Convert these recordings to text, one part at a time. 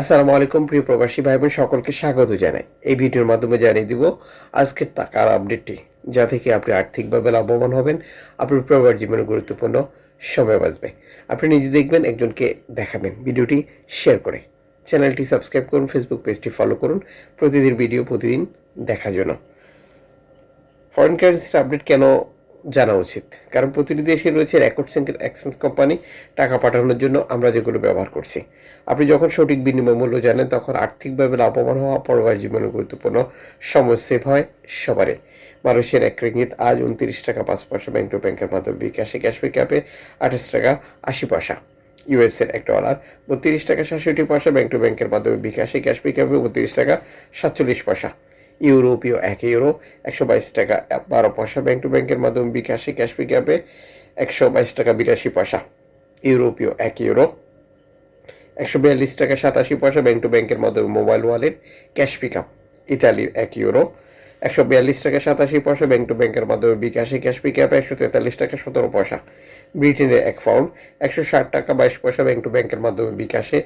আসসালামু আলাইকুম, প্রিয় প্রবাসী ভাই বোন সকলকে স্বাগত জানাই। এই ভিডিওর মাধ্যমে জানিয়ে দিব, আজকের টাকার আপডেটটি যা থেকে আপনি আর্থিকভাবে লাভবান হবেন, আপনার প্রবাস জীবনে গুরুত্বপূর্ণ সময় বাঁচবে। আপনি নিজে দেখবেন, একজনকে দেখাবেন। ভিডিওটি শেয়ার করে চ্যানেলটি সাবস্ক্রাইব করুন ফেসবুক পেজটি ফলো করুন, প্রতিদিন ভিডিও প্রতিদিন দেখার জন্য। ফরেন কারেন্সির আপডেট কেন জানা উচিত। কারণ প্রতিটি দেশে রয়েছে রেকর্ড সেন্টার এক্সচেঞ্জ কোম্পানি টাকা পাঠানোর জন্য আমরা যেগুলো ব্যবহার করছি। আপনি যখন সঠিক বিনিময় মূল্য জানেন, তখন আর্থিকভাবে লাভবান হওয়া পরবার জীবনে গুরুত্বপূর্ণ সময় সেভ হয় সবারই। মানুষের এক রিঙ্গিত আজ উনত্রিশ টাকা, পাঁচ পয়সা ব্যাংক টু ব্যাংকের মাধ্যমে বিকাশে ক্যাশপে ক্যাপে আঠাশ টাকা, আশি পয়সা। ইউএসের এক ডলার বত্রিশ টাকা, সাতষট্টি পয়সা ব্যাংক টু ব্যাংকের মাধ্যমে বিকাশে ক্যাশপে ক্যাপে বত্রিশ টাকা, সাতচল্লিশ পয়সা। ইউরোপীয় এক ইউরো, একশো বাইশ টাকা, বারো পয়সা ব্যাংক টু ব্যাংকের মাধ্যমে বিকাশে ক্যাশ পিক অ্যাপে একশো বাইশ টাকা, বিরাশি পয়সা। ইউরোপীয় এক ইউরো। একশো বিয়াল্লিশ টাকা, সাতাশি পয়সা ব্যাংক টু ব্যাংকের মাধ্যমে mobile wallet cash pick up ইতালির এক ইউরো। একশো বিয়াল্লিশ টাকা, সাতাশি পয়সা ব্যাংক টু ব্যাংকের মাধ্যমে বিকাশে ক্যাশ পিক অ্যাপে একশো তেতাল্লিশ টাকা, সতেরো পয়সা। ব্রিটেনের এক পাউন্ড একশো ষাট টাকা, বাইশ পয়সা ব্যাংক টু ব্যাংকের মাধ্যমে বিকাশে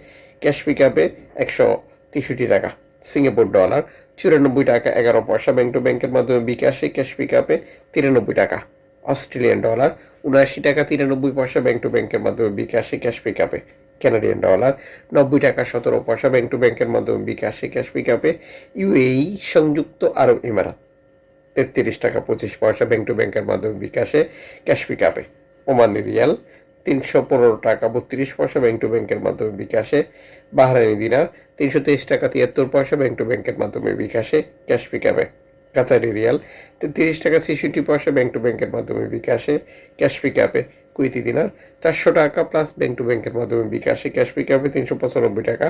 ক্যাশ পিক অ্যাপে একশো তেষট্টি টাকা। সিঙ্গাপুর ডলার চুরানব্বই টাকা, এগারো পয়সা ব্যাংক টু ব্যাংকের মাধ্যমে বিকাশে ক্যাশ পিক আপে তিরানব্বই টাকা। অস্ট্রেলিয়ান ডলার উনআশি টাকা, তিরানব্বই পয়সা ব্যাংক টু ব্যাংকের মাধ্যমে বিকাশে ক্যাশ পিক আপে কানাডিয়ান ডলার নব্বই টাকা, সতেরো পয়সা ব্যাংক টু ব্যাংকের মাধ্যমে বিকাশে ক্যাশ পিক আপে ইউএই সংযুক্ত আরব ইমারাত তেত্রিশ টাকা, পঁচিশ পয়সা ব্যাংক টু ব্যাংকের মাধ্যমে বিকাশে ক্যাশ পিক আপে ওমানি রিয়াল তিনশো পনেরো টাকা, বত্রিশ পয়সা ব্যাংক টু ব্যাংকের মাধ্যমে বিকাশে। বাহরাইনি দিনার তিনশো তেইশ টাকা, তিয়াত্তর পয়সা ব্যাংক টু ব্যাংকের মাধ্যমে বিকাশে ক্যাশ পিকাবে কাতারি রিয়াল তিরিশ টাকা, ছেষট্টি পয়সা ব্যাংক টু ব্যাংকের মাধ্যমে বিকাশে ক্যাশ পিকাপে কুইতি দিনার চারশো টাকা প্লাস ব্যাংক টু ব্যাংকের মাধ্যমে বিকাশে ক্যাশ পিকাপে তিনশো পঁচানব্বই টাকা।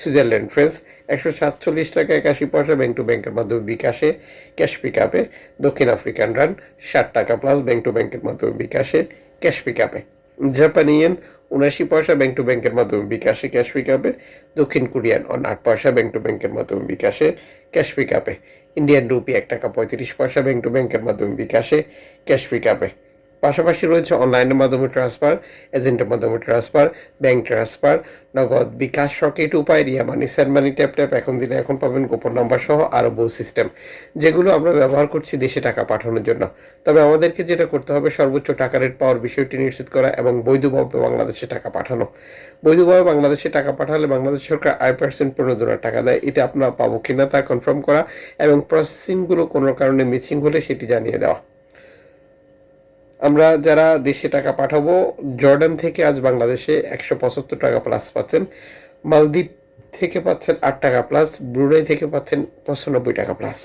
সুইজারল্যান্ড ফ্রেন্স একশো সাতচল্লিশ টাকা, একাশি পয়সা ব্যাংক টু ব্যাংকের মাধ্যমে বিকাশে ক্যাশ পিকাপে দক্ষিণ আফ্রিকান রান, ষাট টাকা প্লাস ব্যাংক টু ব্যাংকের মাধ্যমে বিকাশে ক্যাশ পিকাপে জাপানি ইয়েন উনাশি পয়সা ব্যাংক টু ব্যাংকের মাধ্যমে বিকাশে ক্যাশ পিকআপে, দক্ষিণ কোরিয়ান অন আট পয়সা ব্যাংক টু ব্যাংকের মাধ্যমে বিকাশে ক্যাশ পিকআপে, ইন্ডিয়ান রুপি এক টাকা পঁয়ত্রিশ পয়সা ব্যাংক টু ব্যাংকের মাধ্যমে বিকাশে ক্যাশ পিকআপে। পাশাপাশি রয়েছে অনলাইনের মাধ্যমে ট্রান্সফার, এজেন্টের মাধ্যমে transfer, bank transfer, Nagad bKash rocket Upay, Ria money send money, tap tap, এখন দিলে এখন পাবেন গোপন নাম্বার সহ আরও বহু সিস্টেম, যেগুলো আমরা ব্যবহার করছি দেশে টাকা পাঠানোর জন্য। তবে আমাদেরকে যেটা করতে হবে, সর্বোচ্চ টাকা রেট পাওয়ার বিষয়টি নিশ্চিত করা এবং বৈধভাবে বাংলাদেশে টাকা পাঠানো। বৈধভাবে বাংলাদেশে টাকা পাঠালে বাংলাদেশ সরকার আই পার্সেন্ট প্রণোদনার টাকা দেয়, এটা আপনারা পাবো কিনা তা কনফার্ম করা এবং প্রসেসিংগুলো কোনো কারণে মিসিং হলে সেটি জানিয়ে দেওয়া। আমরা যারা দেশে টাকা পাঠাবো, জর্ডান থেকে আজ বাংলাদেশে একশো পঁচাত্তর টাকা প্লাস পাচ্ছেন, মালদ্বীপ থেকে পাচ্ছেন আট টাকা প্লাস ব্রুনাই থেকে পাচ্ছেন পঁচানব্বই টাকা প্লাস